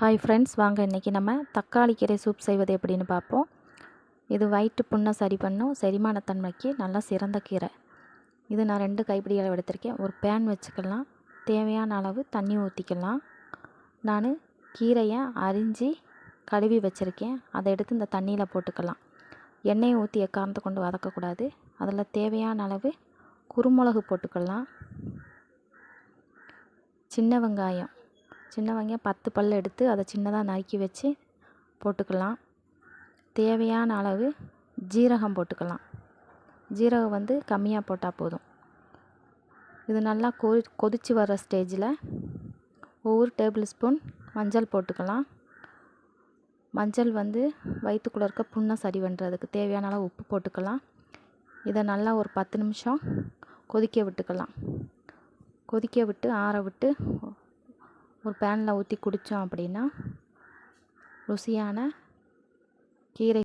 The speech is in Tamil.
ஹாய் ஃப்ரெண்ட்ஸ் வாங்க இன்றைக்கி நம்ம தக்காளி கீரை சூப் செய்வது எப்படின்னு பார்ப்போம். இது வயிற்று புண்ணை சரி பண்ணும். செரிமானத்தன்மைக்கு நல்லா சிறந்த கீரை. இது நான் ரெண்டு கைப்பிடி அளவு எடுத்திருக்கேன். ஒரு பேன் வச்சுக்கலாம். தேவையான அளவு தண்ணி ஊற்றிக்கலாம் நான் கீரையை அரிஞ்சு கழுவி வச்சுருக்கேன். அதை எடுத்து இந்த தண்ணியில் போட்டுக்கலாம். எண்ணெயை ஊற்றி எக்காரணத்தை கொண்டு வதக்கக்கூடாது. அதில் தேவையான அளவு குறுமிளகு போட்டுக்கலாம். சின்ன வெங்காயம். சின்ன வெங்காயம் பத்து பல் எடுத்து அதை சின்னதாக நறுக்கி வச்சு போட்டுக்கலாம். தேவையான அளவு ஜீரகம் போட்டுக்கலாம். ஜீரகம் வந்து கம்மியாக போட்டால் போதும். இது நல்லா கொதி கொதித்து வர ஸ்டேஜில் ஒவ்வொரு டேபிள் ஸ்பூன் மஞ்சள் போட்டுக்கலாம். மஞ்சள் வந்து வயிற்றுக்குள்ளே இருக்க புண்ணை சரி பண்ணுறதுக்கு தேவையான அளவு உப்பு போட்டுக்கலாம். இதை நல்லா ஒரு பத்து நிமிஷம் கொதிக்க விட்டுக்கலாம். கொதிக்க விட்டு ஆற விட்டு ஒரு பேனில் ஊற்றி குடித்தோம் அப்படின்னா ருசியான கீரை